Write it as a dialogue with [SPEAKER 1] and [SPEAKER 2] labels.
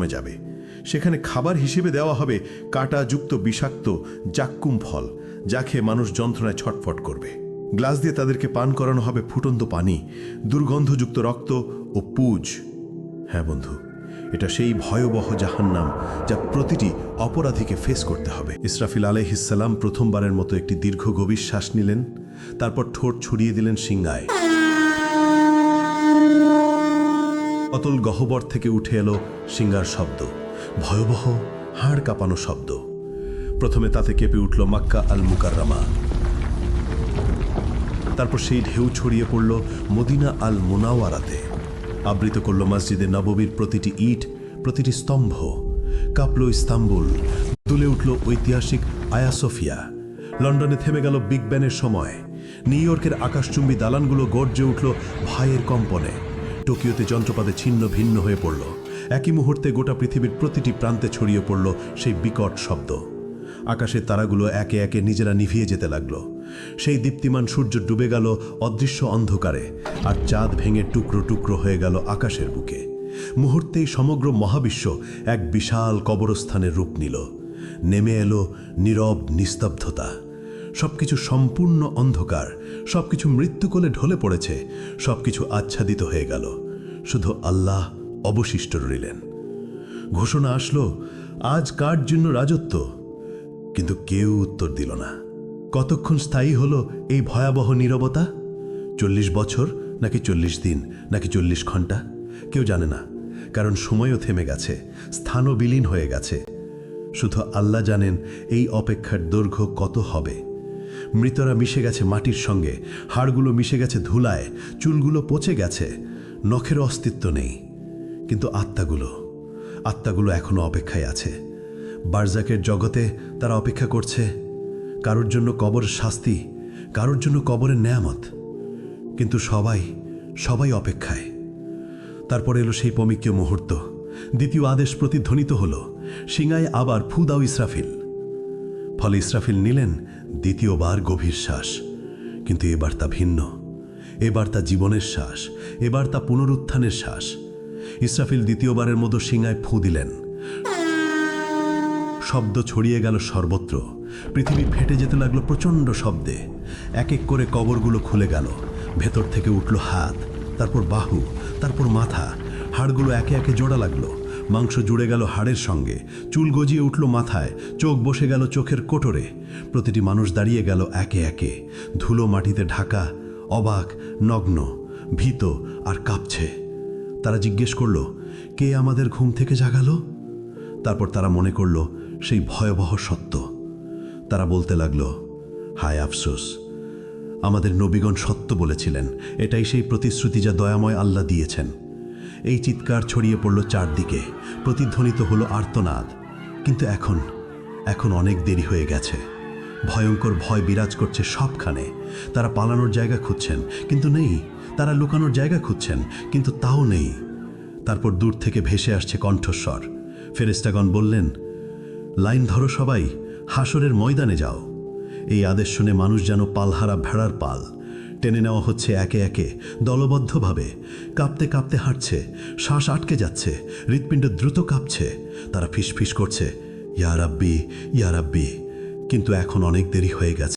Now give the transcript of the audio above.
[SPEAKER 1] কমে যাবে। সেখানে খাবার হিসেবে দেওয়া হবে কাঁটাযুক্ত বিষাক্ত জাক্কুম ফল, যা খেয়ে মানুষ যন্ত্রণায় ছটফট করবে। গ্লাস দিয়ে তাদেরকে পান করানো হবে ফুটন্ত পানি, দুর্গন্ধযুক্ত রক্ত ও পুজ। হ্যাঁ বন্ধু, এটা সেই ভয়াবহ জাহান্নাম যা প্রতিটি অপরাধীকে ফেস করতে হবে। ইসরাফিল আলহিসাল্লাম প্রথমবারের মতো একটি দীর্ঘ গভীর শ্বাস নিলেন, তারপর ঠোঁট ছড়িয়ে দিলেন সিংগায় অতল গহ্বর থেকে উঠে এলো সিঙ্গার শব্দ। ভয়াবহ হাড় কাঁপানো শব্দ। প্রথমে তাতে কেঁপে উঠল মাক্কা আল মুকাররামা তারপর সেই ঢেউ ছড়িয়ে পড়ল মদিনা আল মোনাওয়ারাতে আবৃত করল মসজিদে নববীর প্রতিটি ইট, প্রতিটি স্তম্ভ। কাঁপল ইস্তাম্বুল তুলে উঠল ঐতিহাসিক আয়াসোফিয়া। লন্ডনে থেমে গেল বিগ ব্যানের সময়। নিউ ইয়র্কের আকাশচুম্বী দালানগুলো গর্জে উঠল ভাইয়ের কম্পনে। টোকিওতে যন্ত্রপাতে ছিন্ন ভিন্ন হয়ে পড়ল। একই মুহূর্তে গোটা পৃথিবীর প্রতিটি প্রান্তে ছড়িয়ে পড়ল সেই বিকট শব্দ। আকাশের তারাগুলো একে একে নিজেরা নিভিয়ে যেতে লাগল। সেই দীপ্তিমান সূর্য ডুবে গেল অদৃশ্য অন্ধকারে, আর চাঁদ ভেঙে টুকরো টুকরো হয়ে গেল আকাশের বুকে। মুহূর্তেই সমগ্র মহাবিশ্ব এক বিশাল কবরস্থানের রূপ নিল। নেমে এলো নীরব নিস্তব্ধতা। সবকিছু সম্পূর্ণ অন্ধকার, সবকিছু মৃত্যুকোলে ঢলে পড়েছে, সবকিছু আচ্ছাদিত হয়ে গেল। শুধু আল্লাহ অবশিষ্ট রইলেন। ঘোষণা আসলো, আজ কার জন্য রাজত্ব? কিন্তু কেউ উত্তর দিল না। কতক্ষণ স্থায়ী হলো এই ভয়াবহ নীরবতা? চল্লিশ বছর নাকি চল্লিশ দিন নাকি চল্লিশ ঘণ্টা কেউ জানে না, কারণ সময়ও থেমে গেছে, স্থানও বিলীন হয়ে গেছে। শুধু আল্লাহ জানেন এই অপেক্ষার দৈর্ঘ্য কত হবে। মৃতরা মিশে গেছে মাটির সঙ্গে, হাড়গুলো মিশে গেছে ধুলায়, চুলগুলো পচে গেছে, নখের অস্তিত্ব নেই। কিন্তু আত্মাগুলো আত্মাগুলো এখনও অপেক্ষায় আছে। বারজাকের জগতে তারা অপেক্ষা করছে, কারোর জন্য কবর শাস্তি, কারোর জন্য কবরের নেয়ামত। কিন্তু সবাই সবাই অপেক্ষায়। তারপর এলো সেই পমিকীয় মুহূর্ত, দ্বিতীয় আদেশ প্রতিধ্বনিত হল, সিংহায় আবার ফু দাও ইসরাফিল। ফলে ইসরাফিল নিলেন দ্বিতীয়বার গভীর শ্বাস। কিন্তু এবার তা ভিন্ন। এবার তা জীবনের শ্বাস। এবার তা পুনরুত্থানের শ্বাস। ইসরাফিল দ্বিতীয়বারের মতো সিংহায় ফু দিলেন। শব্দ ছড়িয়ে গেল সর্বত্র। পৃথিবী ফেটে যেতে লাগল প্রচণ্ড শব্দে। এক এক করে কবরগুলো খুলে গেল। ভেতর থেকে উঠল হাত, তারপর বাহু, তারপর মাথা। হাড়গুলো একে একে জোড়া লাগল। মাংস জুড়ে গেল হাড়ের সঙ্গে, চুল গজিয়ে উঠল মাথায়, চোখ বসে গেল চোখের কোটরে। প্রতিটি মানুষ দাঁড়িয়ে গেল একে একে। ধুলো মাটিতে ঢাকা, অবাক, নগ্ন, ভীত আর কাঁপছে। তারা জিজ্ঞেস করল, কে আমাদের ঘুম থেকে জাগালো? তারপর তারা মনে করল, সেই ভয়াবহ সত্য। তারা বলতে লাগল, হায় আফসোস, আমাদের নবীগণ সত্য বলেছিলেন। এটাই সেই প্রতিশ্রুতি যা দয়াময় আল্লাহ দিয়েছেন। এই চিৎকার ছড়িয়ে পড়ল চারদিকে, প্রতিধ্বনিত হলো আর্তনাদ। কিন্তু এখন এখন অনেক দেরি হয়ে গেছে। ভয়ঙ্কর ভয় বিরাজ করছে সবখানে। তারা পালানোর জায়গা খুঁজছেন, কিন্তু নেই। তারা লুকানোর জায়গা খুঁজছেন, কিন্তু তাও নেই। তারপর দূর থেকে ভেসে আসছে কণ্ঠস্বর। ফেরেস্তাগণ বললেন, লাইন ধরো সবাই হাসরের ময়দানে যাও। এই আদেশ শুনে মানুষ যেন পালহারা ভেড়ার পাল। টেনে নেওয়া হচ্ছে একে একে, দলবদ্ধভাবে। কাঁপতে কাঁপতে হাঁটছে, শ্বাস আটকে যাচ্ছে, হৃৎপিণ্ড দ্রুত কাঁপছে। তারা ফিসফিস করছে ইয়ারাব্বি ইয়ারাব্বি কিন্তু এখন অনেক দেরি হয়ে গেছে।